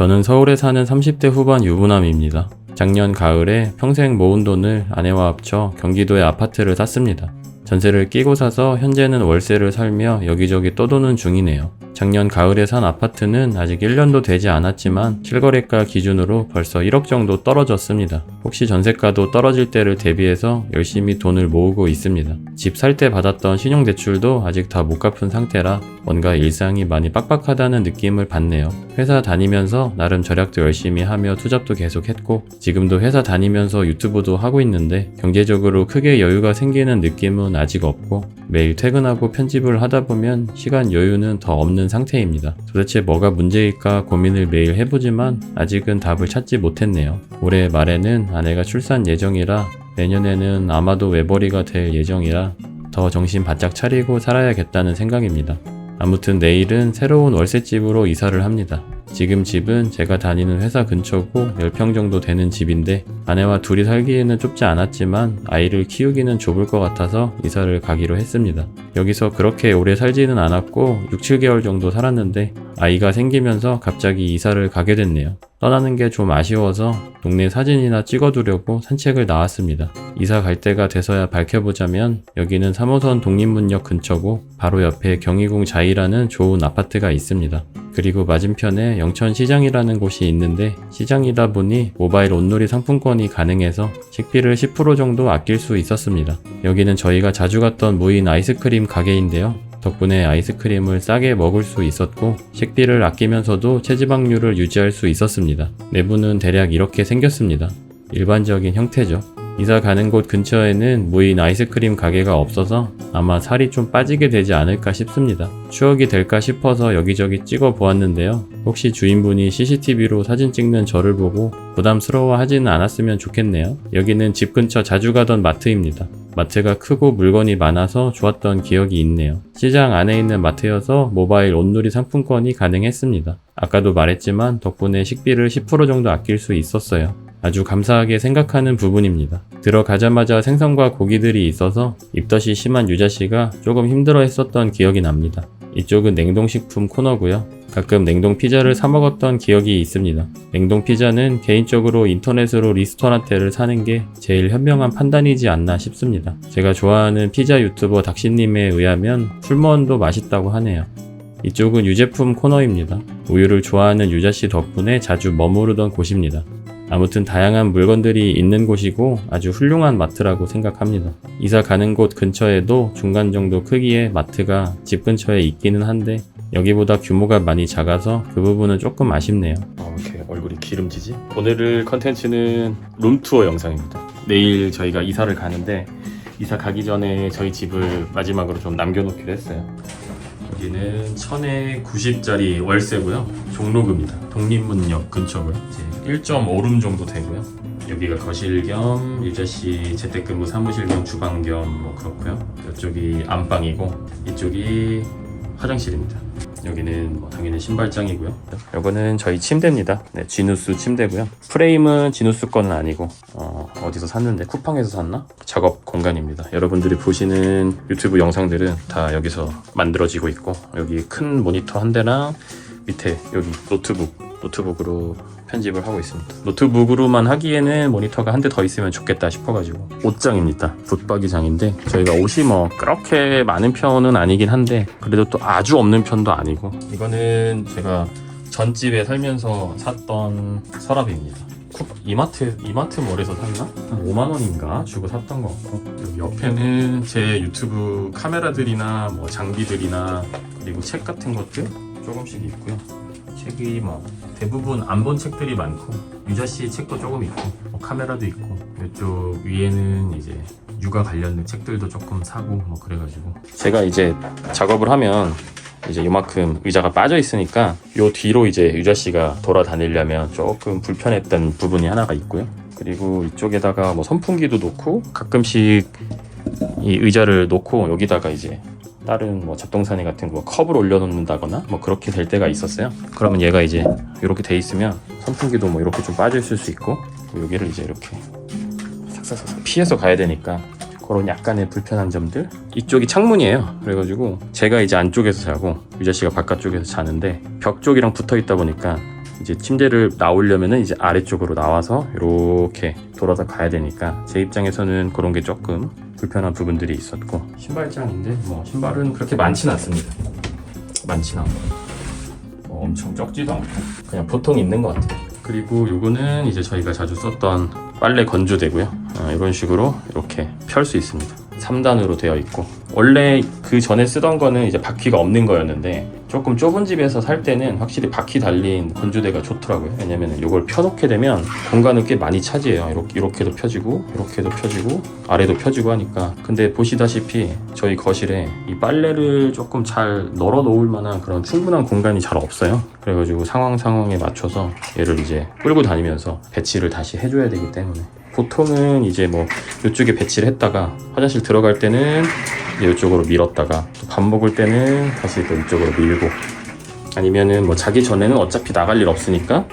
저는 서울에 사는 30대 후반 유부남입니다. 작년 가을에 평생 모은 돈을 아내와 합쳐 경기도에 아파트를 샀습니다. 전세를 끼고 사서 현재는 월세를 살며 여기저기 떠도는 중이네요. 작년 가을에 산 아파트는 아직 1년도 되지 않았지만 실거래가 기준으로 벌써 1억 정도 떨어졌습니다. 혹시 전세가도 떨어질 때를 대비해서 열심히 돈을 모으고 있습니다. 집 살 때 받았던 신용대출도 아직 다 못 갚은 상태라 뭔가 일상이 많이 빡빡하다는 느낌을 받네요. 회사 다니면서 나름 절약도 열심히 하며 투잡도 계속 했고 지금도 회사 다니면서 유튜브도 하고 있는데 경제적으로 크게 여유가 생기는 느낌은 아직 없고 매일 퇴근하고 편집을 하다 보면 시간 여유는 더 없는 상태입니다. 도대체 뭐가 문제일까 고민을 매일 해보지만 아직은 답을 찾지 못했네요. 올해 말에는 아내가 출산 예정이라 내년에는 아마도 외벌이가 될 예정이라 더 정신 바짝 차리고 살아야겠다는 생각입니다. 아무튼 내일은 새로운 월세집으로 이사를 합니다. 지금 집은 제가 다니는 회사 근처고 10평 정도 되는 집인데 아내와 둘이 살기에는 좁지 않았지만 아이를 키우기는 좁을 것 같아서 이사를 가기로 했습니다. 여기서 그렇게 오래 살지는 않았고 6, 7개월 정도 살았는데 아이가 생기면서 갑자기 이사를 가게 됐네요. 떠나는 게 좀 아쉬워서 동네 사진이나 찍어두려고 산책을 나왔습니다. 이사 갈 때가 돼서야 밝혀보자면 여기는 3호선 독립문역 근처고 바로 옆에 경희궁 자이라는 좋은 아파트가 있습니다. 그리고 맞은편에 영천시장이라는 곳이 있는데 시장이다 보니 모바일 온누리 상품권이 가능해서 식비를 10% 정도 아낄 수 있었습니다. 여기는 저희가 자주 갔던 무인 아이스크림 가게인데요. 덕분에 아이스크림을 싸게 먹을 수 있었고 식비를 아끼면서도 체지방률을 유지할 수 있었습니다. 내부는 대략 이렇게 생겼습니다. 일반적인 형태죠. 이사 가는 곳 근처에는 무인 아이스크림 가게가 없어서 아마 살이 좀 빠지게 되지 않을까 싶습니다. 추억이 될까 싶어서 여기저기 찍어 보았는데요. 혹시 주인분이 CCTV로 사진 찍는 저를 보고 부담스러워 하지는 않았으면 좋겠네요. 여기는 집 근처 자주 가던 마트입니다. 마트가 크고 물건이 많아서 좋았던 기억이 있네요. 시장 안에 있는 마트여서 모바일 온누리 상품권이 가능했습니다. 아까도 말했지만 덕분에 식비를 10% 정도 아낄 수 있었어요. 아주 감사하게 생각하는 부분입니다. 들어가자마자 생선과 고기들이 있어서 입덧이 심한 유자 씨가 조금 힘들어 했었던 기억이 납니다. 이쪽은 냉동식품 코너고요. 가끔 냉동 피자를 사 먹었던 기억이 있습니다. 냉동 피자는 개인적으로 인터넷으로 리스토랑테를 사는 게 제일 현명한 판단이지 않나 싶습니다. 제가 좋아하는 피자 유튜버 닥시님에 의하면 풀무원도 맛있다고 하네요. 이쪽은 유제품 코너입니다. 우유를 좋아하는 유자씨 덕분에 자주 머무르던 곳입니다. 아무튼 다양한 물건들이 있는 곳이고 아주 훌륭한 마트라고 생각합니다. 이사 가는 곳 근처에도 중간 정도 크기의 마트가 집 근처에 있기는 한데 여기보다 규모가 많이 작아서 그 부분은 조금 아쉽네요. 어, 이렇게 얼굴이 기름지지? 오늘 컨텐츠는 룸투어 영상입니다. 내일 저희가 이사를 가는데 이사 가기 전에 저희 집을 마지막으로 좀 남겨놓기로 했어요. 여기는 천에 90짜리 월세고요. 종로구입니다. 독립문역 근처고요. 이제 1.5룸 정도 되고요. 여기가 거실 겸 유자씨 재택근무 사무실 겸 주방 겸 뭐 그렇고요. 이쪽이 안방이고 이쪽이 화장실입니다. 여기는 뭐 당연히 신발장이고요. 이거는 저희 침대입니다. 네, 지누스 침대고요. 프레임은 지누스 거는 아니고 어, 어디서 샀는데 쿠팡에서 샀나? 작업 공간입니다. 여러분들이 보시는 유튜브 영상들은 다 여기서 만들어지고 있고 여기 큰 모니터 한 대랑 밑에 여기 노트북 노트북으로 편집을 하고 있습니다. 노트북으로만 하기에는 모니터가 한 대 더 있으면 좋겠다 싶어가지고 옷장입니다. 붙박이장인데 저희가 옷이 뭐 그렇게 많은 편은 아니긴 한데 그래도 또 아주 없는 편도 아니고 이거는 제가 전집에 살면서 샀던 서랍입니다. 쿠- 이마트 이마트 몰에서 샀나? 한 5만 원인가 주고 샀던 것 같고 여기 옆에는 제 유튜브 카메라들이나 뭐 장비들이나 그리고 책 같은 것들 조금씩 있고요. 책이 뭐 대부분 안 본 책들이 많고 유자 씨 책도 조금 있고 뭐 카메라도 있고 이쪽 위에는 이제 육아 관련된 책들도 조금 사고 뭐 그래가지고 제가 이제 작업을 하면 이제 요만큼 의자가 빠져 있으니까 요 뒤로 이제 유자 씨가 돌아다니려면 조금 불편했던 부분이 하나가 있고요. 그리고 이쪽에다가 뭐 선풍기도 놓고 가끔씩 이 의자를 놓고 여기다가 이제 다른 뭐 잡동사니 같은 거 컵을 올려놓는다거나 뭐 그렇게 될 때가 있었어요. 그러면 얘가 이제 이렇게 돼 있으면 선풍기도 뭐 이렇게 좀 있을 수 있고 여기를 이제 이렇게 삭삭삭 피해서 가야 되니까 그런 약간의 불편한 점들 이쪽이 창문이에요 그래가지고 제가 이제 안쪽에서 자고 유자 씨가 바깥쪽에서 자는데 벽 쪽이랑 붙어 있다 보니까 이제 침대를 나오려면은 이제 아래쪽으로 나와서 이렇게 돌아서 가야 되니까 제 입장에서는 그런 게 조금 불편한 부분들이 있었고 신발장인데 뭐 신발은 그렇게 많지는 않습니다. 많지는 않고 뭐 엄청 적지도 않고 그냥 보통 있는 것 같아요. 그리고 요거는 이제 저희가 자주 썼던 빨래 건조대고요. 어, 이런 식으로 이렇게 펼 수 있습니다. 3단으로 되어 있고 원래 그 전에 쓰던 거는 이제 바퀴가 없는 거였는데 조금 좁은 집에서 살 때는 확실히 바퀴 달린 건조대가 좋더라고요. 왜냐면 이걸 펴놓게 되면 공간을 꽤 많이 차지해요. 이렇게, 이렇게도 펴지고 이렇게도 펴지고 아래도 펴지고 하니까 근데 보시다시피 저희 거실에 이 빨래를 조금 잘 널어 놓을 만한 그런 충분한 공간이 잘 없어요. 그래가지고 상황 상황에 맞춰서 얘를 이제 끌고 다니면서 배치를 다시 해줘야 되기 때문에 보통은 이제 뭐 이쪽에 배치를 했다가 화장실 들어갈 때는 이쪽으로 밀었다가 또 밥 먹을 때는 다시 또 이쪽으로 밀고 아니면은 뭐 자기 전에는 어차피 나갈 일 없으니까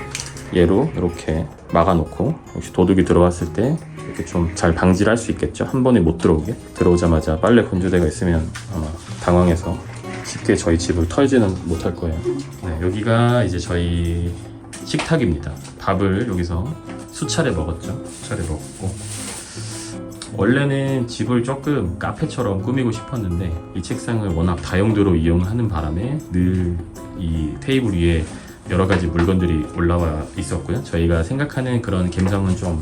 얘로 이렇게 막아놓고 혹시 도둑이 들어왔을 때 이렇게 좀 잘 방지를 할 수 있겠죠? 한 번에 못 들어오게? 들어오자마자 빨래 건조대가 있으면 아마 당황해서 쉽게 저희 집을 털지는 못할 거예요. 네, 여기가 이제 저희 식탁입니다. 밥을 여기서 수차례 먹었죠 수차례 먹었고 원래는 집을 조금 카페처럼 꾸미고 싶었는데 이 책상을 워낙 다용도로 이용하는 바람에 늘 이 테이블 위에 여러 가지 물건들이 올라와 있었고요. 저희가 생각하는 그런 감성은 좀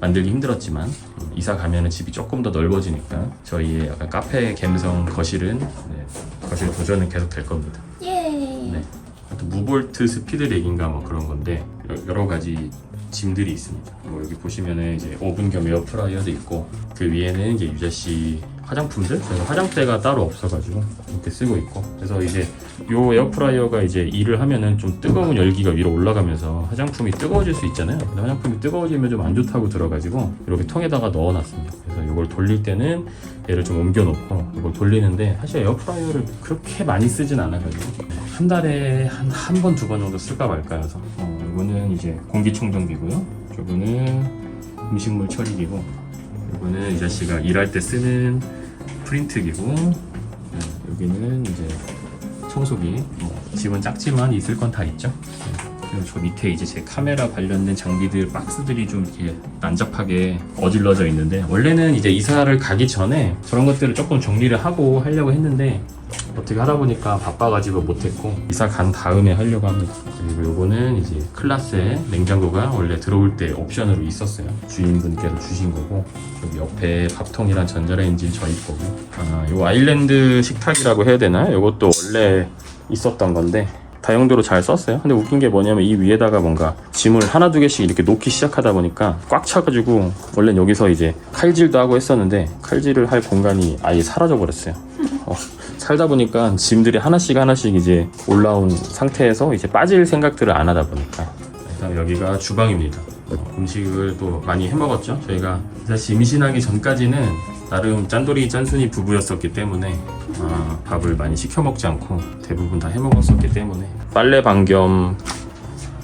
만들기 힘들었지만 음, 이사 가면은 집이 조금 더 넓어지니까 저희의 약간 카페 감성 거실은 네, 거실 도전은 계속 될 겁니다. 예. 네. 또 무볼트 스피드 렉인가 뭐 그런 건데 여- 여러 가지 짐들이 있습니다. 뭐 여기 보시면은 이제 오븐 겸 에어프라이어도 있고 그 위에는 이제 유자 씨 화장품들 저희가 화장대가 따로 없어가지고 이렇게 쓰고 있고 그래서 이제 요 에어프라이어가 이제 일을 하면은 좀 뜨거운 열기가 위로 올라가면서 화장품이 뜨거워질 수 있잖아요. 근데 화장품이 뜨거워지면 좀 안 좋다고 들어가지고 이렇게 통에다가 넣어놨습니다. 그래서 이걸 돌릴 때는 얘를 좀 옮겨놓고 이걸 돌리는데 사실 에어프라이어를 그렇게 많이 쓰진 않아가지고 한 달에 한 한 번 두번 정도 쓸까 말까 해서 어, 이거는 이제 공기청정기고요. 이거는 음식물 처리기고 이거는 이 자씨가 일할 때 쓰는 프린트기고 네, 여기는 이제 청소기 뭐 집은 작지만 있을 건 다 있죠. 네. 그리고 저 밑에 이제 제 카메라 관련된 장비들 박스들이 좀 이렇게 난잡하게 어질러져 있는데 원래는 이제 이사를 가기 전에 저런 것들을 조금 정리를 하고 하려고 했는데 어떻게 하다 보니까 바빠가지고 못했고 이사 간 다음에 하려고 합니다. 그리고 요거는 이제 클라스의 냉장고가 원래 들어올 때 옵션으로 있었어요. 주인분께서 주신 거고 여기 옆에 밥통이랑 전자레인지 저희 거고 아, 요 아일랜드 식탁이라고 해야 되나? 요것도 원래 있었던 건데 다용도로 잘 썼어요. 근데 웃긴 게 뭐냐면 이 위에다가 뭔가 짐을 하나 두 개씩 이렇게 놓기 시작하다 보니까 꽉 차가지고 원래는 여기서 이제 칼질도 하고 했었는데 칼질을 할 공간이 아예 사라져 버렸어요. 어, 살다 보니까 짐들이 하나씩 하나씩 이제 올라온 상태에서 이제 빠질 생각들을 안 하다 보니까 일단 여기가 주방입니다. 어, 음식을 또 많이 해 먹었죠. 저희가 사실 임신하기 전까지는 나름 짠돌이 짠순이 부부였었기 때문에 아, 밥을 많이 시켜 먹지 않고 대부분 다 해 먹었었기 때문에 빨래방 겸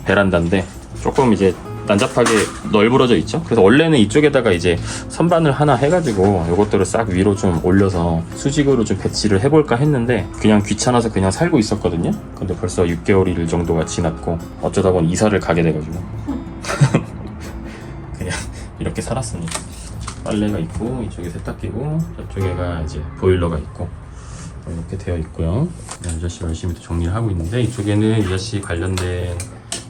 베란다인데 조금 이제 난잡하게 널브러져 있죠. 그래서 원래는 이쪽에다가 이제 선반을 하나 해가지고 이것들을 싹 위로 좀 올려서 수직으로 좀 배치를 해볼까 했는데 그냥 귀찮아서 그냥 살고 있었거든요. 근데 벌써 6개월 일 정도가 지났고 어쩌다 보니 이사를 가게 돼가지고 그냥 이렇게 살았습니다. 빨래가 있고 이쪽에 세탁기고 저쪽에가 이제 보일러가 있고 이렇게 되어 있고요. 네, 유자씨 열심히 또 정리를 하고 있는데 이쪽에는 유자씨 관련된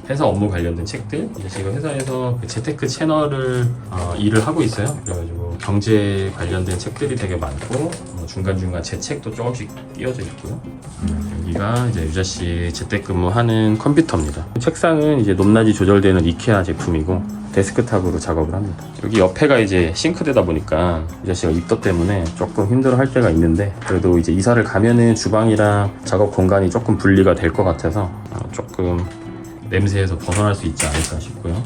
회사 업무 관련된 책들 이제 지금 회사에서 그 재테크 채널을 어, 일을 하고 있어요. 그래가지고 경제 관련된 책들이 되게 많고 어, 중간중간 제 책도 조금씩 띄어져 있고요. 음, 여기가 이제 유자 씨 재택근무하는 컴퓨터입니다. 책상은 이제 높낮이 조절되는 이케아 제품이고 데스크탑으로 작업을 합니다. 여기 옆에가 이제 싱크대다 보니까 유자 씨가 입덧 때문에 조금 힘들어할 때가 있는데 그래도 이제 이사를 가면은 주방이랑 작업 공간이 조금 분리가 될 것 같아서 어, 조금 냄새에서 벗어날 수 있지 않을까 싶고요.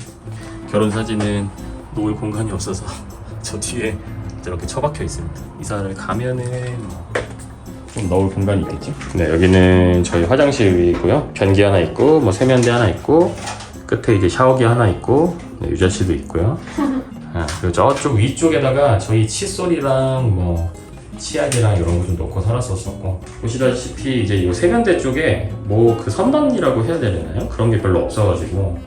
결혼 사진은 놓을 공간이 없어서 저 뒤에 이렇게 처박혀 있습니다. 이사를 가면은 뭐좀 넣을 공간이 있겠지? 네, 여기는 저희 화장실이고요. 변기 하나 있고, 뭐 세면대 하나 있고, 끝에 이제 샤워기 하나 있고, 네, 유자씨도 있고요. 아, 그리고 저쪽 위쪽에다가 저희 칫솔이랑 뭐 치약이랑 이런 거 좀 넣고 살았었었고 보시다시피 이제 이 세면대 쪽에 뭐 그 선반이라고 해야 되나요? 그런 게 별로 없어가지고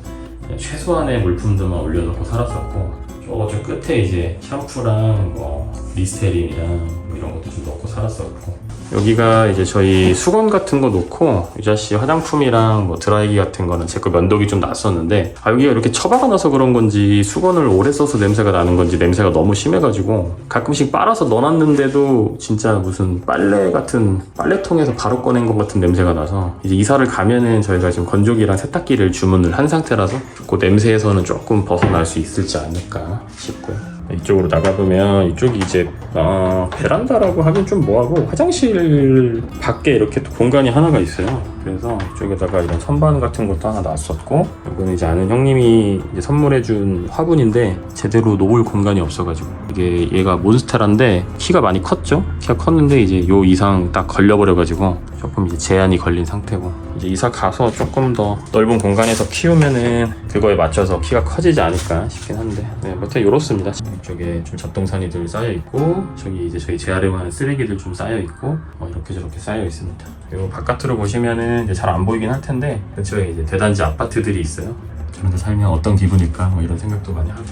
최소한의 물품들만 올려놓고 살았었고 저쪽 끝에 이제 샴푸랑 뭐 리스테린이랑 뭐 이런 것도 좀 넣고 살았었고 여기가 이제 저희 수건 같은 거 놓고 유자 씨 화장품이랑 뭐 드라이기 같은 거는 제 거 면도기 좀 났었는데 아 여기가 이렇게 처박아 놔서 그런 건지 수건을 오래 써서 냄새가 나는 건지 냄새가 너무 심해가지고 가끔씩 빨아서 넣어놨는데도 진짜 무슨 빨래 같은 빨래통에서 바로 꺼낸 것 같은 냄새가 나서 이제 이사를 가면은 저희가 지금 건조기랑 세탁기를 주문을 한 상태라서 그 냄새에서는 조금 벗어날 수 있을지 않을까 싶고요. 이쪽으로 나가보면 이쪽이 이제 어, 베란다라고 하긴 좀 뭐하고 화장실 밖에 이렇게 또 공간이 하나가 있어요. 그래서 이쪽에다가 이런 선반 같은 것도 하나 놨었고 이거는 이제 아는 형님이 이제 선물해준 화분인데 제대로 놓을 공간이 없어가지고 이게 얘가 몬스테라인데 키가 많이 컸죠? 키가 컸는데 이제 요 이상 딱 걸려버려가지고 조금 이제 제한이 걸린 상태고. 이제 이사 가서 조금 더 넓은 공간에서 키우면은 그거에 맞춰서 키가 커지지 않을까 싶긴 한데. 네, 아무튼 이렇습니다. 이쪽에 좀 잡동사니들 쌓여 있고 저기 이제 저희 재활용하는 쓰레기들 좀 쌓여 있고 어, 이렇게 저렇게 쌓여 있습니다. 그리고 바깥으로 보시면은 잘 안 보이긴 할 텐데 근처에 이제 대단지 아파트들이 있어요. 그런 데 살면 어떤 기분일까? 뭐 이런 생각도 많이 하고.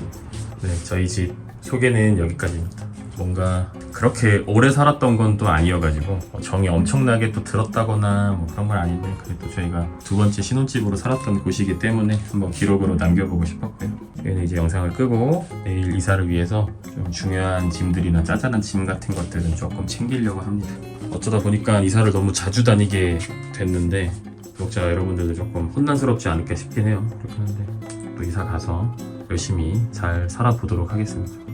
네 저희 집 소개는 여기까지입니다 뭔가 그렇게 오래 살았던 건 또 아니어가지고 뭐 정이 엄청나게 또 들었다거나 뭐 그런 건 아닌데 그래도 저희가 두 번째 신혼집으로 살았던 곳이기 때문에 한번 기록으로 남겨보고 싶었고요. 저희는 이제 영상을 끄고 내일 이사를 위해서 좀 중요한 짐들이나 짜잘한 짐 같은 것들은 조금 챙기려고 합니다. 어쩌다 보니까 이사를 너무 자주 다니게 됐는데 구독자 여러분들도 조금 혼란스럽지 않을까 싶긴 해요. 그렇긴 한데 또 이사 가서 열심히 잘 살아보도록 하겠습니다.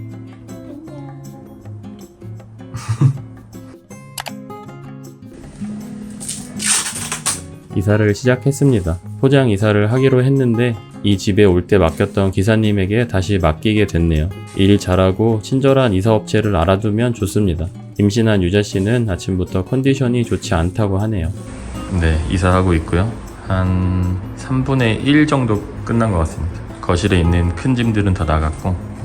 이사를 시작했습니다. 포장 이사를 하기로 했는데 이 집에 올 때 맡겼던 기사님에게 다시 맡기게 됐네요. 일 잘하고 친절한 이사업체를 알아두면 좋습니다. 임신한 유자 씨는 아침부터 컨디션이 좋지 않다고 하네요. 네, 이사하고 있고요. 한 3분의 1 정도 끝난 것 같습니다. 거실에 있는 큰 짐들은 다 나갔고 어,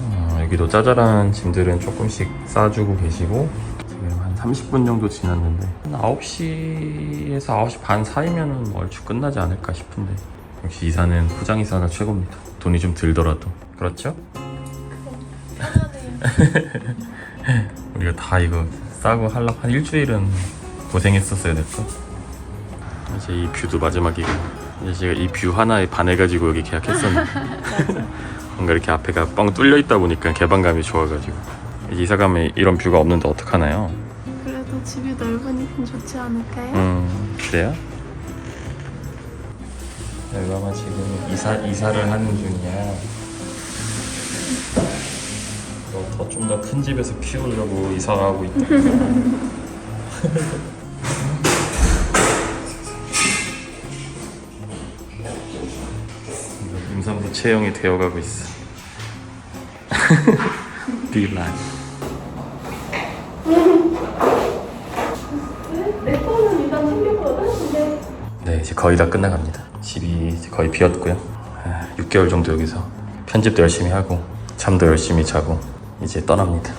여기도 짜잘한 짐들은 조금씩 싸주고 계시고 지금 한 30분 정도 지났는데 한 9시에서 9시 반 사이면은 뭐 얼추 끝나지 않을까 싶은데 역시 이사는 포장이사가 최고입니다. 돈이 좀 들더라도 그렇죠? 우리가 다 이거 싸고 하려고 한 일주일은 고생했었어야 됐어. 이제 이 뷰도 마지막이고 이제 제가 이 뷰 하나에 반해가지고 여기 계약했었는데 뭔가 이렇게 앞에가 뻥 뚫려 있다 보니까 개방감이 좋아가지고 이사 가면 이런 뷰가 없는데 어떡하나요? 그래도 집이 넓으니까 좋지 않을까요? 음 그래요? 여가마 지금 이사 이사를 하는 중이야. 더좀 더 큰 집에서 키우려고 이사를 하고 있다. 임산부 체형이 되어가고 있어. 딜라이. 내 거는 일단 챙겼거든? 근데 네, 이제 거의 다 끝나갑니다. 집이 이제 거의 비었고요. 아, 6개월 정도 여기서 편집도 열심히 하고 잠도 열심히 자고 이제 떠납니다.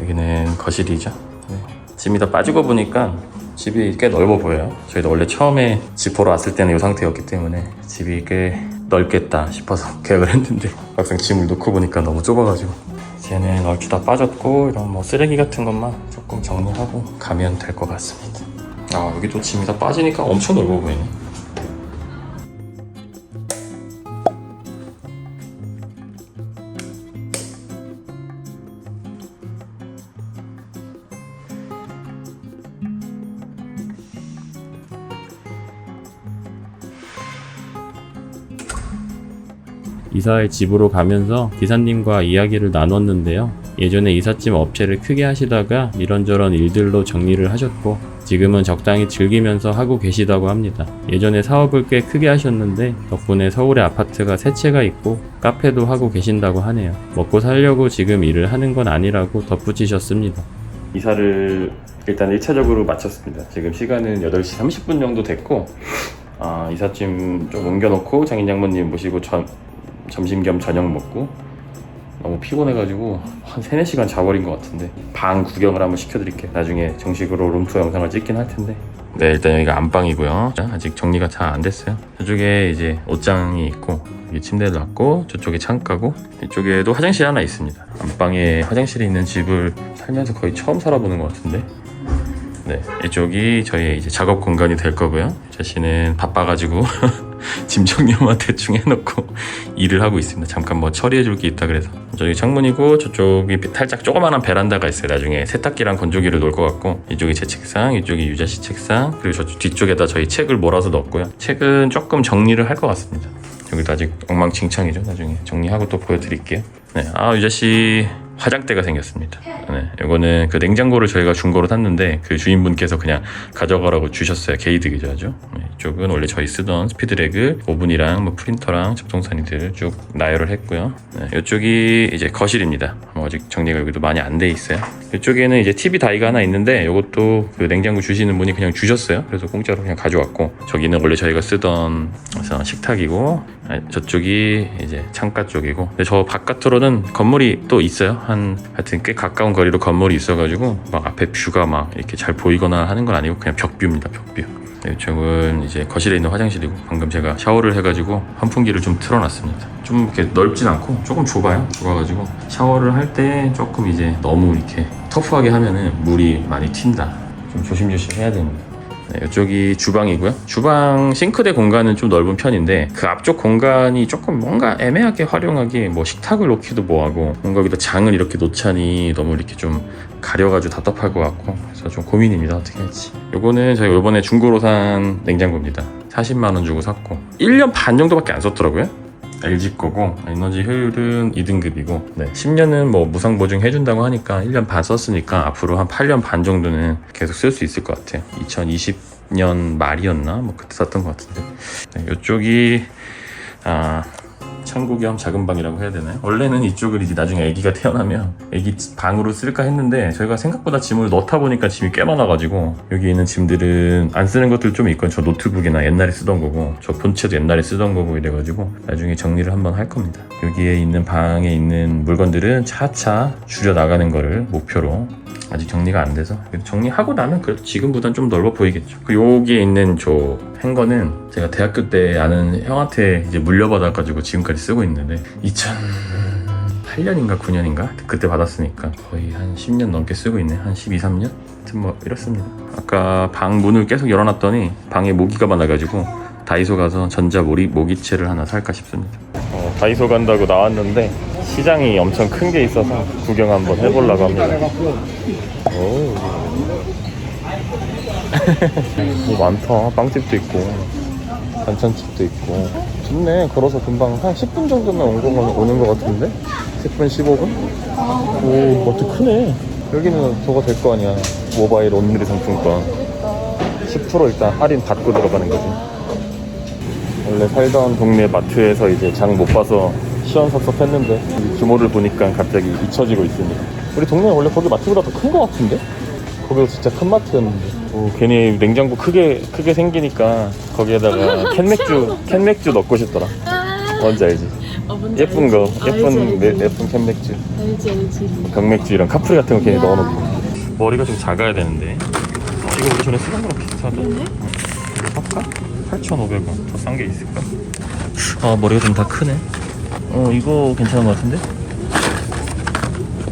여기는 거실이죠. 네. 짐이 다 빠지고 보니까 집이 꽤 넓어 보여요. 저희도 원래 처음에 집 보러 왔을 때는 이 상태였기 때문에 집이 꽤 넓겠다 싶어서 계약을 했는데 막상 짐을 놓고 보니까 너무 좁아가지고 이제는 얼추 다 빠졌고 이런 뭐 쓰레기 같은 것만 조금 정리하고 가면 될 것 같습니다. 아 여기도 짐이 다 빠지니까 엄청 넓어 보이네 이사의 집으로 가면서 기사님과 이야기를 나눴는데요. 예전에 이삿짐 업체를 크게 하시다가 이런저런 일들로 정리를 하셨고 지금은 적당히 즐기면서 하고 계시다고 합니다. 예전에 사업을 꽤 크게 하셨는데 덕분에 서울에 아파트가 세 채가 있고 카페도 하고 계신다고 하네요. 먹고 살려고 지금 일을 하는 건 아니라고 덧붙이셨습니다. 이사를 일단 1차적으로 마쳤습니다. 지금 시간은 8시 30분 정도 됐고 아, 이삿짐 좀 옮겨놓고 장인 장모님 모시고 전, 점심 겸 저녁 먹고 너무 피곤해가지고 한 3, 4시간 자버린 것 같은데 방 구경을 한번 시켜드릴게요. 나중에 정식으로 룸투어 영상을 찍긴 할 텐데. 네 일단 여기가 안방이고요. 아직 정리가 잘 안 됐어요. 저쪽에 이제 옷장이 있고 여기 침대를 놨고 저쪽에 창가고 이쪽에도 화장실 하나 있습니다. 안방에 화장실이 있는 집을 살면서 거의 처음 살아보는 것 같은데. 네, 이쪽이 저희 이제 작업 공간이 될 거고요. 자신은 바빠가지고 짐 정리만 대충 해놓고 일을 하고 있습니다. 잠깐 뭐 처리해줄 게 있다 그래서 저기 창문이고 저쪽이 살짝 조그만한 베란다가 있어요. 나중에 세탁기랑 건조기를 놓을 것 같고 이쪽이 제 책상, 이쪽이 유자 씨 책상 그리고 저 뒤쪽에다 저희 책을 몰아서 넣었고요. 책은 조금 정리를 할 것 같습니다. 여기도 아직 엉망진창이죠. 나중에 정리하고 또 보여드릴게요. 네, 아 유자 씨 화장대가 생겼습니다. 네, 이거는 그 냉장고를 저희가 중고로 샀는데 그 주인분께서 그냥 가져가라고 주셨어요. 게이득이죠, 아주. 네, 이쪽은 원래 저희 쓰던 스피드레그, 오븐이랑 뭐 프린터랑 접종산이들 쭉 나열을 했고요. 네, 이쪽이 이제 거실입니다. 뭐 아직 정리가 여기도 많이 안 돼 있어요. 이쪽에는 이제 TV 다이가 하나 있는데 이것도 그 냉장고 주시는 분이 그냥 주셨어요. 그래서 공짜로 그냥 가져왔고 저기는 원래 저희가 쓰던 식탁이고 아, 저쪽이 이제 창가 쪽이고 근데 저 바깥으로는 건물이 또 있어요. 한 하여튼 꽤 가까운 거리로 건물이 있어가지고 막 앞에 뷰가 막 이렇게 잘 보이거나 하는 건 아니고 그냥 벽뷰입니다. 벽뷰. 네, 이쪽은 이제 거실에 있는 화장실이고 방금 제가 샤워를 해가지고 환풍기를 좀 틀어놨습니다. 좀 이렇게 넓진 않고 조금 좁아요. 좁아가지고 샤워를 할 때 조금 이제 너무 이렇게 터프하게 하면은 물이 많이 튄다. 좀 조심조심 해야 됩니다. 네, 이쪽이 주방이고요. 주방 싱크대 공간은 좀 넓은 편인데 그 앞쪽 공간이 조금 뭔가 애매하게 활용하기 뭐 식탁을 놓기도 뭐하고 뭔가 여기다 장을 이렇게 놓자니 너무 이렇게 좀 가려가지고 답답할 것 같고 그래서 좀 고민입니다. 어떻게 할지. 요거는 저희가 이번에 중고로 산 냉장고입니다. 40만 원 주고 샀고 1년 반 정도밖에 안 썼더라고요 LG 거고 에너지 효율은 2등급이고 네, 10년은 뭐 무상 보증 해준다고 하니까 1년 반 썼으니까 앞으로 한 8년 반 정도는 계속 쓸 수 있을 것 같아요. 2020년 말이었나? 뭐 그때 샀던 것 같은데. 네, 이쪽이 아 창고 겸 작은 방이라고 해야 되나요? 원래는 이쪽을 이제 나중에 아기가 태어나면 아기 방으로 쓸까 했는데 저희가 생각보다 짐을 넣다 보니까 짐이 꽤 많아가지고 여기 있는 짐들은 안 쓰는 것들 좀 있고 저 노트북이나 옛날에 쓰던 거고 저 본체도 옛날에 쓰던 거고 이래가지고 나중에 정리를 한번 할 겁니다. 여기에 있는 방에 있는 물건들은 차차 줄여 나가는 거를 목표로 아직 정리가 안 돼서 정리하고 나면 그래도 지금보단 좀 넓어 보이겠죠. 그 여기에 있는 저 행거는 제가 대학교 때 아는 형한테 이제 물려받아가지고 지금까지 쓰고 있는데 2008년인가 9년인가 그때 받았으니까 거의 한 10년 넘게 쓰고 있네 한 12, 3년? 하여튼 뭐 이렇습니다. 아까 방 문을 계속 열어놨더니 방에 모기가 많아가지고 다이소 가서 전자 모기, 모기채를 하나 살까 싶습니다. 어, 다이소 간다고 나왔는데 시장이 엄청 큰 게 있어서 구경 한번 해보려고 합니다. 오. 뭐 많다. 빵집도 있고 반찬집도 있고 좋네. 걸어서 금방 한 10분 정도면 온 거, 오는 거 같은데? 10분, 15분? 오, 멋도 크네. 여기는 저거 될 거 아니야. 모바일 온누리 상품권. 10% 일단 할인 받고 들어가는 거지. 원래 살던 동네 마트에서 이제 장 못 봐서 시원섭섭했는데 이 규모를 보니까 갑자기 잊혀지고 있습니다. 우리 동네 원래 거기 마트보다 더 큰 거 같은데? 거기가 진짜 큰 마트였는데. 오, 괜히 냉장고 크게 크게 생기니까 거기에다가 캔맥주 캔맥주 넣고 싶더라. 뭔지 알지? 어, 뭔지 예쁜 거 알지? 예쁜 알지, 네, 알지. 예쁜 캔맥주 알지 알지 병맥주 이런 카프리 같은 거 괜히 야. 넣어놓고 머리가 좀 작아야 되는데 어, 이거 우리 전에 쓰던 거랑 비슷하다. 그러네? 할까? 8,500원 더 싼 게 있을까? 아 머리가 좀 다 크네 어 이거 괜찮은 것 같은데?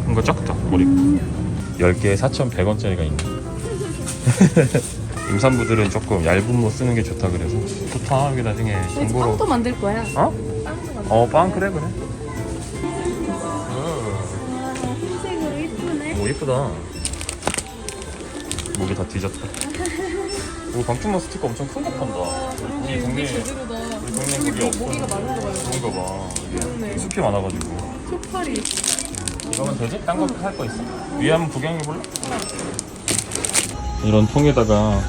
뭔가 작다 머리가 10개에 4,100원짜리가 있네 임산부들은 조금 얇은 거 쓰는 게 좋다 그래서. 좋다. 여기 나중에 정보로. 빵도 만들 거야. 어? 빵도 만들 어 빵 그래 그래. 거야 흰색으로 이쁘네. 오 예쁘다. 목이 다 뒤졌다. 오 방충망 스티커 엄청 큰 거 판다. 우리 동네 제대로다. 우리 동네 그게 없어 모기가 많은 거 봐요. 그런가 봐. 이게 그러네. 숲이 많아가지고. 소파리. 이거면 되지? 딴거할거 있어? 위에 한번 구경해볼래? 이런 통에다가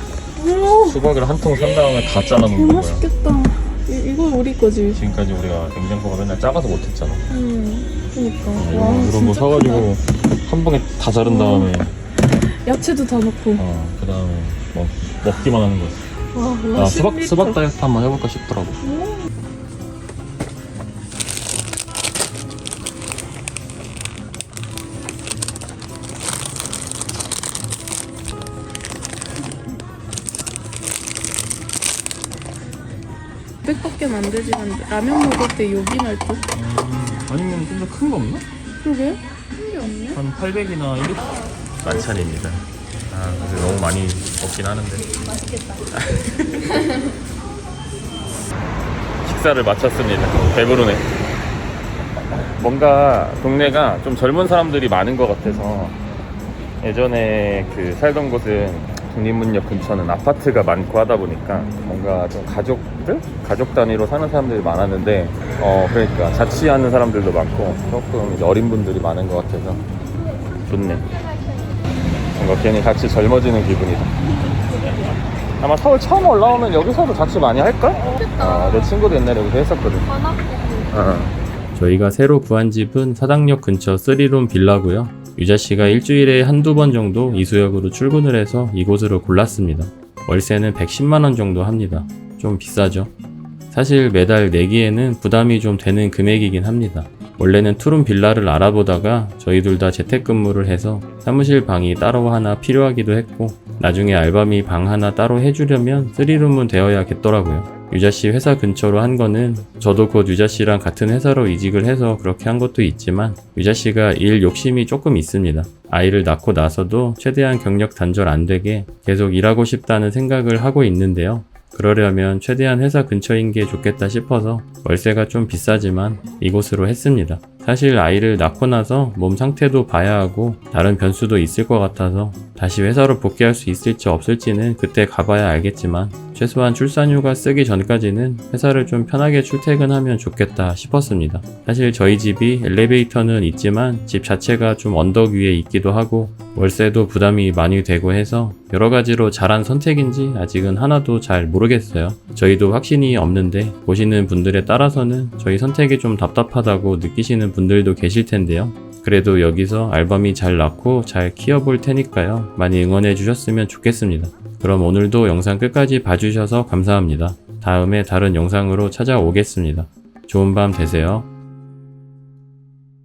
오 수박을 한 통 산 다음에 다 잘라 놓는 거야. 맛있겠다. 이, 이건 우리 거지. 지금까지 우리가 냉장고가 맨날 작아서 못했잖아. 음 그니까. 와 이런, 이런 거 진짜 사가지고 한 방에 다 자른 다음에 크다. 야채도 다 넣고. 어, 그 다음에 뭐 먹기만 하는 거지. 와나 몰라 수박, 10리터. 수박 다이어트 한번 해볼까 싶더라고 만들지만 라면 먹을 때 요긴할 듯. 아니면 좀 더 큰 거 없나? 그러게? 큰게 없네. 한 800이나 1 만찬입니다. 아, 근데 너무 많이 먹긴 하는데. 맛있겠다. 식사를 마쳤습니다. 배부르네. 뭔가 동네가 좀 젊은 사람들이 많은 것 같아서 예전에 그 살던 곳은 독립문역 근처는 아파트가 많고 하다 보니까 뭔가 좀 가족들? 가족 단위로 사는 사람들이 많았는데 어 그러니까 자취하는 사람들도 많고 조금 이제 어린 분들이 많은 것 같아서 좋네. 뭔가 괜히 같이 젊어지는 기분이다. 아마 서울 처음 올라오면 여기서도 자취 많이 할걸? 어, 내 친구도 옛날에 여기서 했었거든. 저희가 새로 구한 집은 사당역 근처 쓰리룸 빌라고요. 유자 씨가 일주일에 한두 번 정도 이수역으로 출근을 해서 이곳으로 골랐습니다. 월세는 110만 원 정도 합니다. 좀 비싸죠. 사실 매달 내기에는 부담이 좀 되는 금액이긴 합니다. 원래는 투룸 빌라를 알아보다가 저희 둘 다 재택근무를 해서 사무실 방이 따로 하나 필요하기도 했고 나중에 알바미 방 하나 따로 해주려면 쓰리룸은 되어야겠더라고요. 유자 씨 회사 근처로 한 거는 저도 곧 유자 씨랑 같은 회사로 이직을 해서 그렇게 한 것도 있지만 유자 씨가 일 욕심이 조금 있습니다. 아이를 낳고 나서도 최대한 경력 단절 안 되게 계속 일하고 싶다는 생각을 하고 있는데요. 그러려면 최대한 회사 근처인 게 좋겠다 싶어서 월세가 좀 비싸지만 이곳으로 했습니다. 사실 아이를 낳고 나서 몸 상태도 봐야 하고 다른 변수도 있을 것 같아서 다시 회사로 복귀할 수 있을지 없을지는 그때 가봐야 알겠지만 최소한 출산휴가 쓰기 전까지는 회사를 좀 편하게 출퇴근하면 좋겠다 싶었습니다. 사실 저희 집이 엘리베이터는 있지만 집 자체가 좀 언덕 위에 있기도 하고 월세도 부담이 많이 되고 해서 여러 가지로 잘한 선택인지 아직은 하나도 잘 모르겠어요. 저희도 확신이 없는데 보시는 분들에 따라서는 저희 선택이 좀 답답하다고 느끼시는 분들도 계실 텐데요. 그래도 여기서 알밤이 잘 낳고 잘 키워볼 테니까요. 많이 응원해 주셨으면 좋겠습니다. 그럼 오늘도 영상 끝까지 봐주셔서 감사합니다. 다음에 다른 영상으로 찾아오겠습니다. 좋은 밤 되세요.